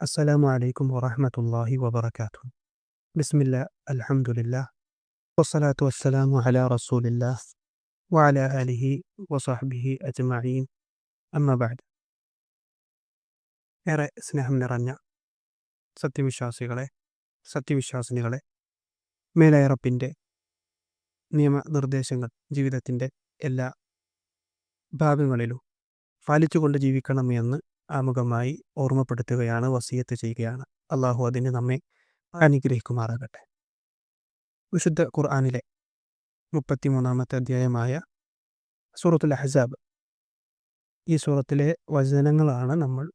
അസ്സലാമു അലൈക്കും വറഹമത്തല്ലാഹി വബർക്കാത്തു ബിസ്മില്ല അലഹമുല്ല വസ്സലാത്തു വസ്സലാമു അല റസൂലില്ല വഅല അലിഹി വസഹബിഹി അജ്മഈൻ. അമ്മബാദ് ഏറെ സ്നേഹം നിറഞ്ഞ സത്യവിശ്വാസികളെ സത്യവിശ്വാസിനികളെ മേലയറപ്പിന്റെ നിയമനിർദ്ദേശങ്ങൾ ജീവിതത്തിന്റെ എല്ലാ ഭാഗങ്ങളിലും പാലിച്ചുകൊണ്ട് ജീവിക്കണമെന്ന് ആമുഖമായി ഓർമ്മപ്പെടുത്തുകയാണ് വസീയത്ത് ചെയ്യുകയാണ്. അള്ളാഹു അതിന് നമ്മെ അനുഗ്രഹിക്കുമാറാകട്ടെ. വിശുദ്ധ ഖുർആാനിലെ മുപ്പത്തിമൂന്നാമത്തെ അധ്യായമായ സൂറത്തുൽ അഹസാബ്. ഈ സൂറത്തിലെ വചനങ്ങളാണ് നമ്മൾ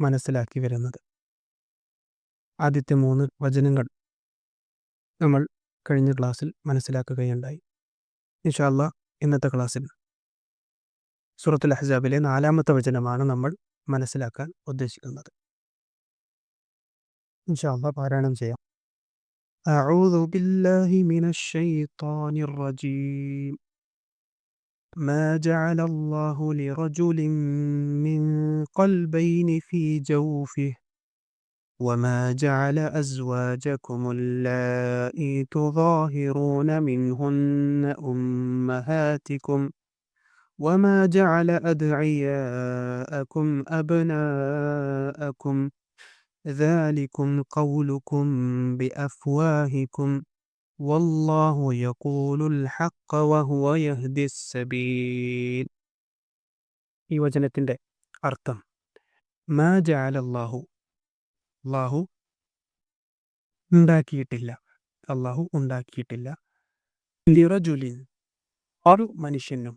മനസ്സിലാക്കി വരുന്നത്. ആദ്യത്തെ മൂന്ന് വചനങ്ങൾ നമ്മൾ കഴിഞ്ഞ ക്ലാസ്സിൽ മനസ്സിലാക്കുകയുണ്ടായി. ഇൻഷാല്ല ഇന്നത്തെ ക്ലാസ്സിൽ. സൂറത്തുൽ അഹസാബിലെ നാലാമത്തെ വചനമാണ് നമ്മൾ മനസ്സിലാക്കാൻ ഉദ്ദേശിക്കുന്നത് ഇൻഷാല്ല പാരായണം ചെയ്യാം أعوذ بالله من الشيطان الرجيم ما جعل الله لرجل من قلبين في جوفه وما جعل أزواجكم اللائي تظاهرون منهن أمهاتكم وما جعل أدعياءكم أبناءكم ذلكم قولكم بأفواهكم والله يقول الحق وهو يهدي السبيل ഈ വചനത്തിൻ്റെ അർത്ഥം മാ ജാല അള്ളാഹു അള്ളാഹു ഉണ്ടാക്കിയിട്ടില്ല അള്ളാഹു ഉണ്ടാക്കിയിട്ടില്ല ലിറജുലിൻ ഒരു മനുഷ്യനും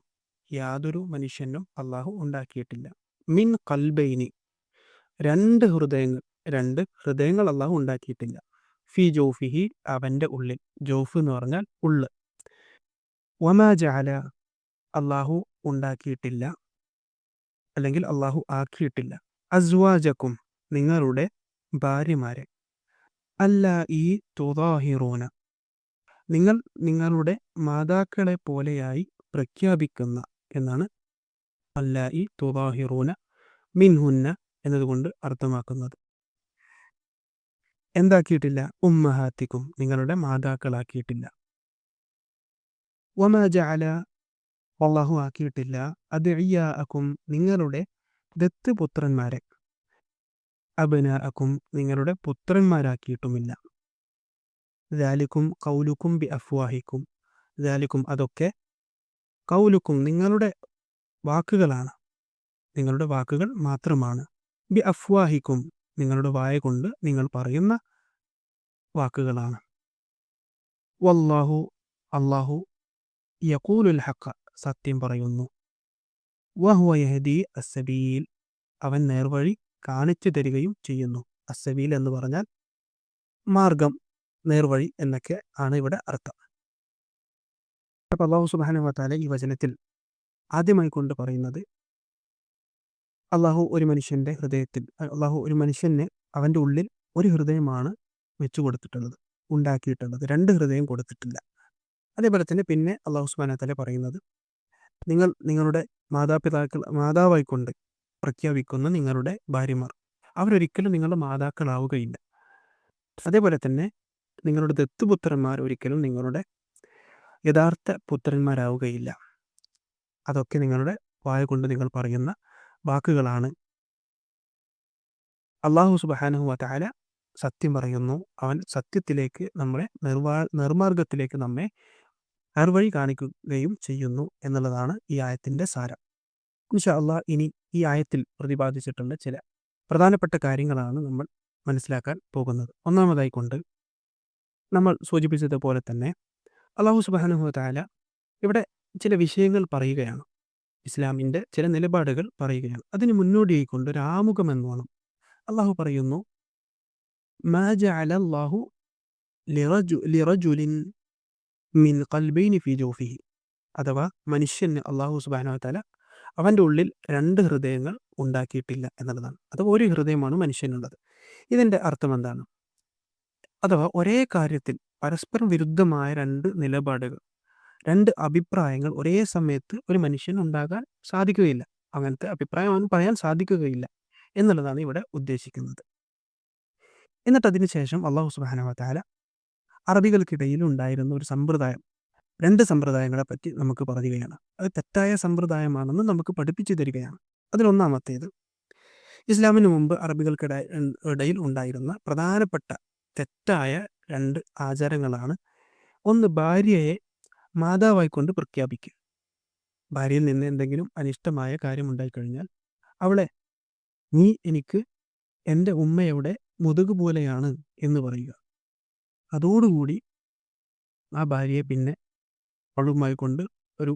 യാതൊരു മനുഷ്യനും അള്ളാഹു ഉണ്ടാക്കിയിട്ടില്ല. മിൻ കൽബൈനി രണ്ട് ഹൃദയങ്ങൾ രണ്ട് ഹൃദയങ്ങൾ അള്ളാഹു ഉണ്ടാക്കിയിട്ടില്ല. ഫി ജോഫിഹി അവന്റെ ഉള്ളിൽ. ജോഫ് എന്ന് പറഞ്ഞാൽ ഉള്ള്. വമാ ജാല അള്ളാഹു ഉണ്ടാക്കിയിട്ടില്ല. അല്ലെങ്കിൽ അള്ളാഹു ആക്കിയിട്ടില്ല. അസ്വാജക്കും നിങ്ങളുടെ ഭാര്യമാരെ. അല്ല ഈ തുതാഹിറൂന നിങ്ങൾ നിങ്ങളുടെ മാതാക്കളെ പോലെയായി പ്രഖ്യാപിക്കുന്ന എന്നാണ് അല്ല ഈ തുതാഹിറൂന മിൻഹുന്ന എന്നതുകൊണ്ട് അർത്ഥമാക്കുന്നത്. എന്താക്കിയിട്ടില്ല? ഉമ്മഹാത്തിക്കും നിങ്ങളുടെ മാതാക്കളാക്കിയിട്ടില്ല. വമ ജഅല അള്ളാഹു ആക്കിയിട്ടില്ല. അത് അയ്യാക്കും നിങ്ങളുടെ ദത്തുപുത്രന്മാരെ. അബനാഅക്കും നിങ്ങളുടെ പുത്രന്മാരാക്കിയിട്ടുമില്ല. ദാലിക്കും കൗലുക്കും ബി അഫ്വാഹിക്കും. ദാലിക്കും അതൊക്കെ കൗലുക്കും നിങ്ങളുടെ വാക്കുകളാണ്. നിങ്ങളുടെ വാക്കുകൾ മാത്രമാണ്. ബി അഫ്വാഹിക്കും നിങ്ങളുടെ വായ കൊണ്ട് നിങ്ങൾ പറയുന്ന വാക്കുകളാണ്. വല്ലാഹു അള്ളാഹു യക്കൂലുൽ ഹക്ക സത്യം പറയുന്നു. വഹുവ യഹദി അസബീൽ അവൻ നേർവഴി കാണിച്ചു തരികയും ചെയ്യുന്നു. അസബീൽ എന്ന് പറഞ്ഞാൽ മാർഗം നേർവഴി എന്നൊക്കെ ആണ് ഇവിടെ അർത്ഥം. അപ്പോൾ അള്ളാഹു സുബാന വത്താല ഈ വചനത്തിൽ ആദ്യമായി കൊണ്ട് പറയുന്നത് അള്ളാഹു ഒരു മനുഷ്യന്റെ ഹൃദയത്തിൽ അള്ളാഹു ഒരു മനുഷ്യന് അവന്റെ ഉള്ളിൽ ഒരു ഹൃദയമാണ് വെച്ചു കൊടുത്തിട്ടുള്ളത് ഉണ്ടാക്കിയിട്ടുള്ളത്. രണ്ട് ഹൃദയം കൊടുത്തിട്ടില്ല. അതേപോലെ തന്നെ പിന്നെ അള്ളാഹു സുബാന തല പറയുന്നത് നിങ്ങൾ നിങ്ങളുടെ മാതാപിതാക്കൾ മാതാവായിക്കൊണ്ട് പ്രഖ്യാപിക്കുന്ന നിങ്ങളുടെ ഭാര്യമാർ അവരൊരിക്കലും നിങ്ങളുടെ മാതാക്കളാവുകയില്ല. അതേപോലെ തന്നെ നിങ്ങളുടെ ദത്തുപുത്രന്മാർ ഒരിക്കലും നിങ്ങളുടെ യഥാർത്ഥ പുത്രന്മാരാവുകയില്ല. അതൊക്കെ നിങ്ങളുടെ വായ കൊണ്ട് നിങ്ങൾ പറയുന്ന വാക്കുകളാണ്. അള്ളാഹു സുബാനഹു വാല സത്യം പറയുന്നു. അവൻ സത്യത്തിലേക്ക് നമ്മളെ നിർവാ നിർമാർഗത്തിലേക്ക് നമ്മെ നേർവഴി കാണിക്കുകയും ചെയ്യുന്നു എന്നുള്ളതാണ് ഈ ആയത്തിന്റെ സാരം. ഇൻഷാ അള്ളാഹ് ഇനി ഈ ആയത്തിൽ പ്രതിപാദിച്ചിട്ടുള്ള ചില പ്രധാനപ്പെട്ട കാര്യങ്ങളാണ് നമ്മൾ മനസ്സിലാക്കാൻ പോകുന്നത്. ഒന്നാമതായി കൊണ്ട് നമ്മൾ സൂചിപ്പിച്ചതുപോലെ തന്നെ അള്ളാഹു സുബാനുഹു താല ഇവിടെ ചില വിഷയങ്ങൾ പറയുകയാണ്. ഇസ്ലാമിന്റെ ചില നിലപാടുകൾ പറയുകയാണ്. അതിന് മുന്നോടിയായി കൊണ്ട് ഒരു ആമുഖം എന്നോണം അള്ളാഹു പറയുന്നു അള്ളാഹു ലിറജുലിൻ മിൻ കൽബൈനി ഫി ജോഫിഹി. അഥവാ മനുഷ്യന് അള്ളാഹു സുബാനു താല അവന്റെ ഉള്ളിൽ രണ്ട് ഹൃദയങ്ങൾ ഉണ്ടാക്കിയിട്ടില്ല എന്നുള്ളതാണ്. അഥവാ ഒരു ഹൃദയമാണ് മനുഷ്യനുള്ളത്. ഇതിന്റെ അർത്ഥം എന്താണ്? അഥവാ ഒരേ കാര്യത്തിൽ പരസ്പരം വിരുദ്ധമായ രണ്ട് നിലപാടുകൾ. രണ്ട് അഭിപ്രായങ്ങൾ ഒരേ സമയത്ത് ഒരു മനുഷ്യൻ ഉണ്ടാകാൻ സാധിക്കുകയില്ല. അങ്ങനത്തെ അഭിപ്രായം പറയാൻ സാധിക്കുകയില്ല എന്നുള്ളതാണ് ഇവിടെ ഉദ്ദേശിക്കുന്നത്. എന്നിട്ട് അതിനുശേഷം അള്ളാഹു വ അറബികൾക്കിടയിൽ ഉണ്ടായിരുന്ന ഒരു സമ്പ്രദായം രണ്ട് സമ്പ്രദായങ്ങളെ പറ്റി നമുക്ക് പറയുകയാണ് അത് തെറ്റായ സമ്പ്രദായമാണെന്ന് നമുക്ക് പഠിപ്പിച്ചു തരികയാണ്. അതിലൊന്നാമത്തേത് ഇസ്ലാമിന് മുമ്പ് അറബികൾക്കിടയിൽ ഉണ്ടായിരുന്ന പ്രധാനപ്പെട്ട തെറ്റായ രണ്ട് ആചാരങ്ങളാണ്. ഒന്ന് ഭാര്യയെ മാതാവായി കൊണ്ട് പ്രഖ്യാപിക്കുക. ഭാര്യയിൽ നിന്ന് എന്തെങ്കിലും അനിഷ്ടമായ കാര്യം ഉണ്ടായിക്കഴിഞ്ഞാൽ അവളെ നീ എനിക്ക് എന്റെ ഉമ്മയുടെ മുതുക് പോലെയാണ് എന്ന് പറയുക. അതോടുകൂടി ആ ഭാര്യയെ പിന്നെ അവളുമായി കൊണ്ട് ഒരു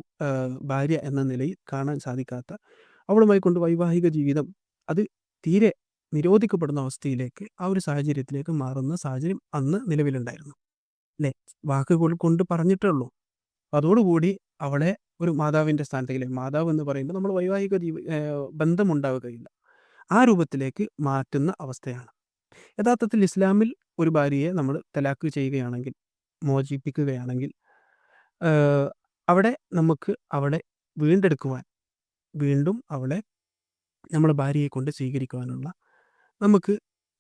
ഭാര്യ എന്ന നിലയിൽ കാണാൻ സാധിക്കാത്ത അവളുമായി കൊണ്ട് വൈവാഹിക ജീവിതം അത് തീരെ നിരോധിക്കപ്പെടുന്ന അവസ്ഥയിലേക്ക് ആ ഒരു സാഹചര്യത്തിലേക്ക് മാറുന്ന സാഹചര്യം അന്ന് നിലവിലുണ്ടായിരുന്നു. അല്ലേ വാക്കുകൾ കൊണ്ട് പറഞ്ഞിട്ടേ ഉള്ളൂ. അതോടുകൂടി അവളെ ഒരു മാതാവിന്റെ സ്ഥാനത്തേക്ക് മാതാവ് എന്ന് പറയുമ്പോൾ നമ്മൾ വൈവാഹിക ജീവ ബന്ധമുണ്ടാവുകയില്ല. ആ രൂപത്തിലേക്ക് മാറ്റുന്ന അവസ്ഥയാണ്. യഥാർത്ഥത്തിൽ ഇസ്ലാമിൽ ഒരു ഭാര്യയെ നമ്മൾ തലാക്ക് ചെയ്യുകയാണെങ്കിൽ മോചിപ്പിക്കുകയാണെങ്കിൽ അവിടെ നമുക്ക് അവളെ വീണ്ടെടുക്കുവാൻ വീണ്ടും അവളെ നമ്മുടെ ഭാര്യയെ കൊണ്ട് സ്വീകരിക്കുവാനുള്ള നമുക്ക്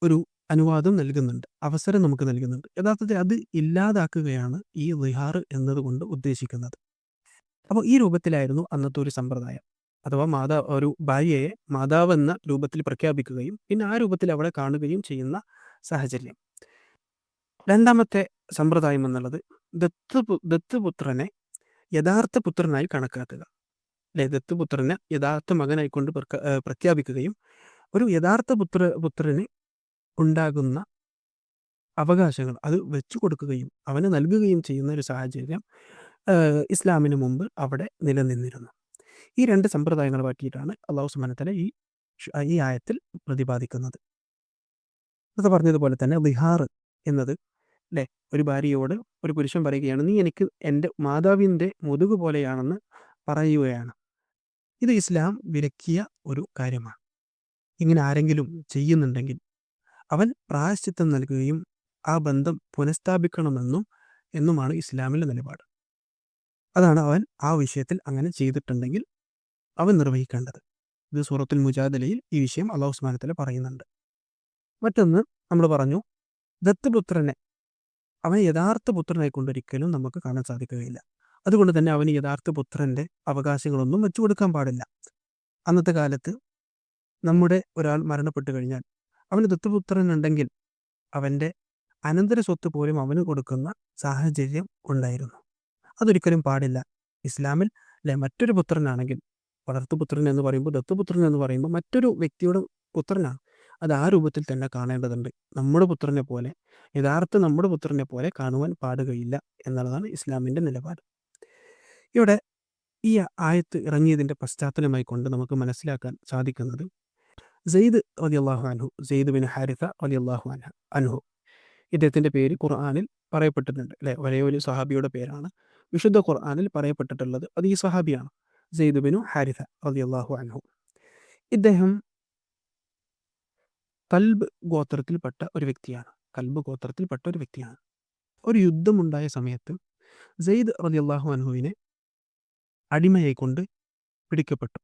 ഒരു അനുവാദം നൽകുന്നുണ്ട്. അവസരം നമുക്ക് നൽകുന്നുണ്ട്. യഥാർത്ഥത്തിൽ അത് ഇല്ലാതാക്കുകയാണ് ഈ റിഹാർ എന്നതുകൊണ്ട് ഉദ്ദേശിക്കുന്നത്. അപ്പോൾ ഈ രൂപത്തിലായിരുന്നു അന്നത്തെ ഒരു സമ്പ്രദായം. അഥവാ മാതാ ഒരു ഭാര്യയെ മാതാവ് എന്ന രൂപത്തിൽ പ്രഖ്യാപിക്കുകയും പിന്നെ ആ രൂപത്തിൽ അവളെ കാണുകയും ചെയ്യുന്ന സാഹചര്യം. രണ്ടാമത്തെ സമ്പ്രദായം എന്നുള്ളത് ദത്ത് ദത്തുപുത്രനെ യഥാർത്ഥ പുത്രനായി കണക്കാക്കുക. അല്ലെ ദത്തുപുത്രനെ യഥാർത്ഥ മകനായിക്കൊണ്ട് പ്രഖ്യാപിക്കുകയും ഒരു യഥാർത്ഥ പുത്ര പുത്രന് ഉണ്ടാകുന്ന അവകാശങ്ങൾ അത് വെച്ചു കൊടുക്കുകയും അവന് നൽകുകയും ചെയ്യുന്ന ഒരു സാഹചര്യം ഇസ്ലാമിന് മുമ്പ് അവിടെ നിലനിന്നിരുന്നു. ഈ രണ്ട് സമ്പ്രദായങ്ങൾ പറ്റിയിട്ടാണ് അള്ളാഹു സുബാനത്തല ഈ ഈ ആയത്തിൽ പ്രതിപാദിക്കുന്നത്. അത് പറഞ്ഞതുപോലെ തന്നെ ബിഹാർ എന്നത് അല്ലേ ഒരു ഭാര്യയോട് ഒരു പുരുഷൻ പറയുകയാണ് നീ എനിക്ക് എന്റെ മാതാവിന്റെ മുതുക് പോലെയാണെന്ന് പറയുകയാണ്. ഇത് ഇസ്ലാം വിലക്കിയ ഒരു കാര്യമാണ്. ഇങ്ങനെ ആരെങ്കിലും ചെയ്യുന്നുണ്ടെങ്കിൽ അവൻ പ്രായശ്ചിത്തം നൽകുകയും ആ ബന്ധം പുനഃസ്ഥാപിക്കണമെന്നും എന്നുമാണ് ഇസ്ലാമിന്റെ നിലപാട്. അതാണ് അവൻ ആ വിഷയത്തിൽ അങ്ങനെ ചെയ്തിട്ടുണ്ടെങ്കിൽ അവൻ നിർവഹിക്കേണ്ടത്. ഇത് സൂറത്തുൽ മുജാദലയിൽ ഈ വിഷയം അള്ളാഹു സ്മാനത്തിൽ പറയുന്നുണ്ട്. മറ്റൊന്ന് നമ്മൾ പറഞ്ഞു ദത്തുപുത്രനെ അവൻ യഥാർത്ഥ പുത്രനായി കൊണ്ടൊരിക്കലും നമുക്ക് കാണാൻ സാധിക്കുകയില്ല. അതുകൊണ്ട് തന്നെ അവന് യഥാർത്ഥ പുത്രന്റെ അവകാശങ്ങളൊന്നും വെച്ചു കൊടുക്കാൻ പാടില്ല. അന്നത്തെ കാലത്ത് നമ്മുടെ ഒരാൾ മരണപ്പെട്ടു കഴിഞ്ഞാൽ അവന് ദത്തുപുത്രൻ ഉണ്ടെങ്കിൽ അവന്റെ അനന്തര സ്വത്ത് പോലും അവന് കൊടുക്കുന്ന സാഹചര്യം ഉണ്ടായിരുന്നു. അതൊരിക്കലും പാടില്ല. ഇസ്ലാമിൽ അല്ലെ മറ്റൊരു പുത്രനാണെങ്കിൽ വളർത്തുപുത്രൻ എന്ന് പറയുമ്പോൾ ദത്തുപുത്രൻ എന്ന് പറയുമ്പോൾ മറ്റൊരു വ്യക്തിയുടെ പുത്രനാണ്. അത് ആ രൂപത്തിൽ തന്നെ കാണേണ്ടതുണ്ട്. നമ്മുടെ പുത്രനെ പോലെ യഥാർത്ഥ നമ്മുടെ പുത്രനെ പോലെ കാണുവാൻ പാടുകയില്ല എന്നുള്ളതാണ് ഇസ്ലാമിന്റെ നിലപാട്. ഇവിടെ ഈ ആയത്ത് ഇറങ്ങിയതിന്റെ പശ്ചാത്തലമായി കൊണ്ട് നമുക്ക് മനസ്സിലാക്കാൻ സാധിക്കുന്നത് സെയ്ദ് അലി അള്ളാഹു അൻഹു സെയ്ദ് ബിൻ ഹാരിഫ അലി അള്ളാഹു അൻഹ അൻഹു ഇദ്ദേഹത്തിന്റെ പേര് ഖുർആാനിൽ പറയപ്പെട്ടിട്ടുണ്ട് അല്ലെ? വലിയ ഒരു സഹാബിയുടെ പേരാണ്. വിശുദ്ധ ഖുർആാനിൽ പറയപ്പെട്ടിട്ടുള്ളത് അത് ഈ സഹാബിയാണ് സെയ്ദ് ബിനു ഹാരിഫ അലി അള്ളാഹു അൻഹു ഇദ്ദേഹം കൽബ് ഗോത്രത്തിൽപ്പെട്ട ഒരു വ്യക്തിയാണ്. കൽബ് ഗോത്രത്തിൽപ്പെട്ട ഒരു വ്യക്തിയാണ്. ഒരു യുദ്ധമുണ്ടായ സമയത്ത് സെയ്ദ് അലി അള്ളാഹു അൻഹുവിനെ അടിമയായിക്കൊണ്ട് പിടിക്കപ്പെട്ടു.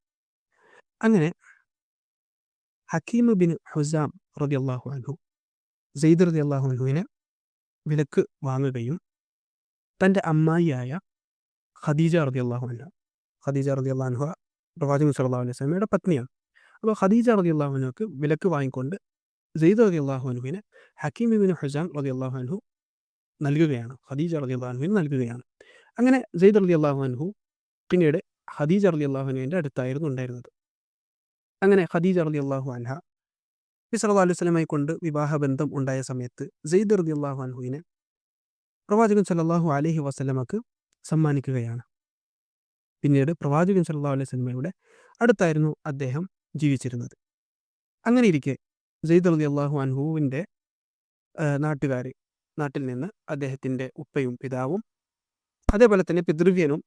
അങ്ങനെ ഹക്കീം ബിൻ ഹുസാം റതി അള്ളാഹു അൻഹു സെയ്ദ് റതി അള്ളാഹു അൻഹുവിനെ വിലക്ക് വാങ്ങുകയും തന്റെ അമ്മായിയായ ഖദീജ റതി അള്ളാഹു അൻഹ ഖദീജ റതി അള്ളാഹു പ്രവാചകൻ സല്ലാ അലൈഹി സ്വലമയുടെ പത്നിയാണ്. അപ്പോൾ ഖദീജ റതി അള്ളാഹു വിലക്ക് വാങ്ങിക്കൊണ്ട് സെയ്ദ് റതി അള്ളാഹു അൻഹുവിനെ ഹക്കീം ബിൻ ഹുസാം റതി അള്ളാഹു അൻഹു നൽകുകയാണ് ഖദീജ റതി അള്ളാഹു അൻഹുവിന് നൽകുകയാണ്. അങ്ങനെ സെയ്ദ് റതി അള്ളാഹു അൻഹു പിന്നീട് ഖദീജ റതി അള്ളാഹു അൻഹുവിന്റെ അടുത്തായിരുന്നു ഉണ്ടായിരുന്നത്. അങ്ങനെ ഖദീജ അറുതി അള്ളാഹു അൻഹ നബി അലൈഹി സ്വലമായി കൊണ്ട് വിവാഹബന്ധം ഉണ്ടായ സമയത്ത് സെയ്ദ് റതി അള്ളാഹു അൻഹുവിനെ പ്രവാചകൻ സല്ലാഹു അലഹി വസ്ലമക്ക് സമ്മാനിക്കുകയാണ്. പിന്നീട് പ്രവാചകൻ സല്ലാ അലൈഹി സ്വലമയുടെ അടുത്തായിരുന്നു അദ്ദേഹം ജീവിച്ചിരുന്നത്. അങ്ങനെ ഇരിക്കെ സെയ്ദ് റതി അള്ളാഹു അൻഹുവിന്റെ നാട്ടുകാർ നാട്ടിൽ നിന്ന് അദ്ദേഹത്തിന്റെ ഉപ്പയും പിതാവും അതേപോലെ തന്നെ പിതൃവ്യനും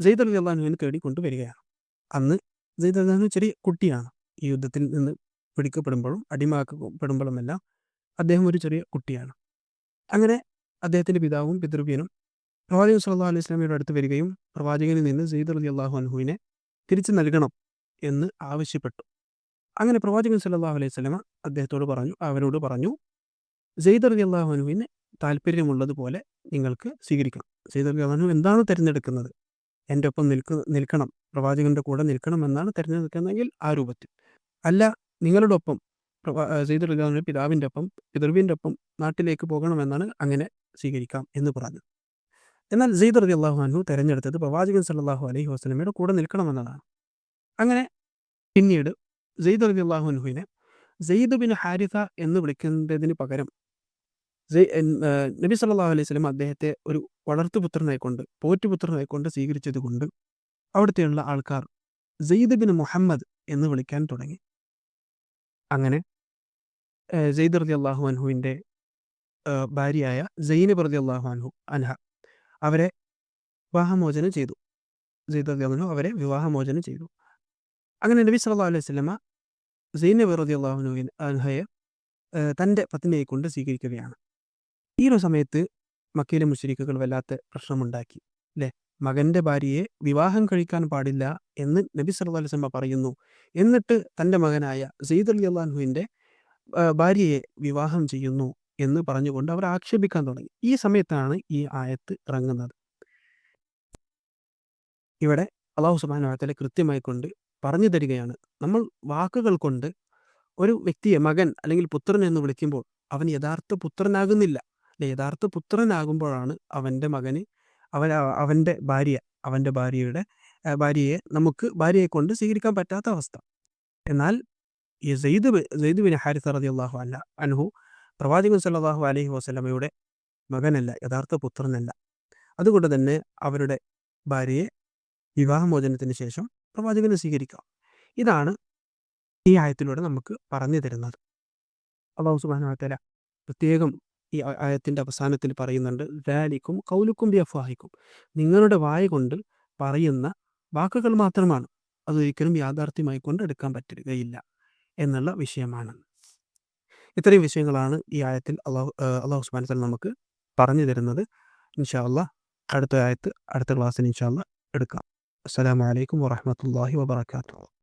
സെയ്ദ് അലി അള്ളാഹുവിനെ തേടി കൊണ്ടുവരികയാണ് അന്ന് അള്ളാഹു ചെറിയ കുട്ടിയാണ്. ഈ യുദ്ധത്തിൽ നിന്ന് പിടിക്കപ്പെടുമ്പോഴും അടിമാക്കപ്പെടുമ്പോഴുമെല്ലാം അദ്ദേഹം ഒരു ചെറിയ കുട്ടിയാണ്. അങ്ങനെ അദ്ദേഹത്തിന്റെ പിതാവും പിതൃവ്യനും പ്രവാചകൻ സല്ലാ അലൈഹി സ്വലാമിയുടെ അടുത്ത് വരികയും പ്രവാചകനിൽ നിന്ന് സെയ്ദ് അലി അള്ളാഹു അൻഹുവിനെ തിരിച്ചു നൽകണം എന്ന് ആവശ്യപ്പെട്ടു. അങ്ങനെ പ്രവാചകൻ സല്ലാഹു അലൈഹി സ്വലമ അദ്ദേഹത്തോട് പറഞ്ഞു അവരോട് പറഞ്ഞു സെയ്ദ് അലി അള്ളാഹു അള്ളാഹുനുവിന് താല്പര്യമുള്ളതുപോലെ നിങ്ങൾക്ക് സ്വീകരിക്കണം. സെയ്ദ് അലി അള്ളാഹു എന്താണ് തിരഞ്ഞെടുക്കുന്നത്? എന്റെ ഒപ്പം നിൽക്ക് നിൽക്കണം പ്രവാചകന്റെ കൂടെ നിൽക്കണം എന്നാണ് തിരഞ്ഞെടുക്കുന്നതെങ്കിൽ ആ രൂപത്തിൽ. അല്ല നിങ്ങളുടെ ഒപ്പം അള്ളാഹുവിന്റെ പിതാവിന്റെ ഒപ്പം പിതൃവിന്റെ ഒപ്പം നാട്ടിലേക്ക് പോകണമെന്നാണ് അങ്ങനെ സ്വീകരിക്കാം എന്ന് പറഞ്ഞു. എന്നാൽ സെയ്ദ് റതി അള്ളാഹു അൻഹു തിരഞ്ഞെടുത്തത് പ്രവാചകൻ സല്ലാഹു അലൈഹി വസ്ലമയുടെ കൂടെ നിൽക്കണമെന്നതാണ് അങ്ങനെ പിന്നീട് സെയ്ദ് റതി അള്ളാഹു സെയ്ദ് ബിൻ ഹാരിത എന്ന് വിളിക്കുന്നതിന് പകരം നബി സല്ലാഹു അലൈഹി സ്വലം അദ്ദേഹത്തെ ഒരു വളർത്തുപുത്രനായിക്കൊണ്ട് പോറ്റുപുത്രനായിക്കൊണ്ട് സ്വീകരിച്ചത് കൊണ്ട് അവിടുത്തെയുള്ള ആൾക്കാർ സെയ്ദ് ബിൻ മുഹമ്മദ് എന്ന് വിളിക്കാൻ തുടങ്ങി. അങ്ങനെ സെയ്ദ് റതി അള്ളാഹു അൻഹുവിന്റെ ഭാര്യയായ സൈനബ് റതി അള്ളാഹു അൻഹു അൻഹ അവരെ വിവാഹമോചനം ചെയ്തു. സെയ്ദ് റതി അള്ളാഹു അവരെ വിവാഹമോചനം ചെയ്തു. അങ്ങനെ നബി സല്ലാ അലൈഹി സ്വലമ സൈനബ് റതി അള്ളാഹു അൻഹയെ തന്റെ പത്നിയെ കൊണ്ട് സ്വീകരിക്കുകയാണ്. ഈ ഒരു സമയത്ത് മക്കയിലെ മുഷരിക്കുകൾ വല്ലാത്ത പ്രശ്നമുണ്ടാക്കി അല്ലേ മകന്റെ ഭാര്യയെ വിവാഹം കഴിക്കാൻ പാടില്ല എന്ന് നബി സല്ലു വസല്ലം പറയുന്നു. എന്നിട്ട് തന്റെ മകനായ സെയ്ദ് അലി അള്ളാഹുവിന്റെ ഭാര്യയെ വിവാഹം ചെയ്യുന്നു എന്ന് പറഞ്ഞുകൊണ്ട് അവർ ആക്ഷേപിക്കാൻ തുടങ്ങി. ഈ സമയത്താണ് ഈ ആയത്ത് ഇറങ്ങുന്നത്. ഇവിടെ അള്ളാഹു സുബാന വാർത്തലെ കൃത്യമായി കൊണ്ട് പറഞ്ഞു തരികയാണ്. നമ്മൾ വാക്കുകൾ കൊണ്ട് ഒരു വ്യക്തിയെ മകൻ അല്ലെങ്കിൽ പുത്രൻ എന്ന് വിളിക്കുമ്പോൾ അവൻ യഥാർത്ഥ പുത്രനാകുന്നില്ല. യഥാർത്ഥ പുത്രനാകുമ്പോഴാണ് അവന്റെ മകന് അവൻ അവന്റെ ഭാര്യ അവന്റെ ഭാര്യയുടെ ഭാര്യയെ നമുക്ക് ഭാര്യയെ കൊണ്ട് സ്വീകരിക്കാൻ പറ്റാത്ത അവസ്ഥ. എന്നാൽ ഈ സെയ്ദ് സെയ്ദ് ബിൻ ഹാരിസ് റതി അള്ളാഹു അല്ല അൻഹു പ്രവാചകൻ സല്ലാഹു അലഹി വസ്ലമയുടെ മകനല്ല യഥാർത്ഥ പുത്രനല്ല. അതുകൊണ്ട് തന്നെ അവരുടെ ഭാര്യയെ വിവാഹമോചനത്തിന് ശേഷം പ്രവാചകനെ സ്വീകരിക്കാം. ഇതാണ് ഈ ആയത്തിലൂടെ നമുക്ക് പറഞ്ഞു തരുന്നത്. അള്ളാഹു സുബാന പ്രത്യേകം ഈ ആയത്തിന്റെ അവസാനത്തിൽ പറയുന്നുണ്ട് ദാലിക്കും കൗലുക്കും ബി അഫ്വാഹിക്കും നിങ്ങളുടെ വായ കൊണ്ട് പറയുന്ന വാക്കുകൾ മാത്രമാണ് അതൊരിക്കലും യാഥാർത്ഥ്യമായി കൊണ്ട് എടുക്കാൻ പറ്റുകയില്ല എന്നുള്ള വിഷയമാണ്. ഇത്രയും വിഷയങ്ങളാണ് ഈ ആയത്തിൽ അള്ളാഹു അള്ളാഹു സുബാനത്തൽ നമുക്ക് പറഞ്ഞു തരുന്നത്. ഇൻഷാ അടുത്ത ആയത്ത് അടുത്ത ക്ലാസ്സിൽ ഇൻഷാ അള്ളാഹ് എടുക്കാം അസ്സലാമലൈക്കും വാഹമത്തല്ലാഹി വബർക്കാത്തു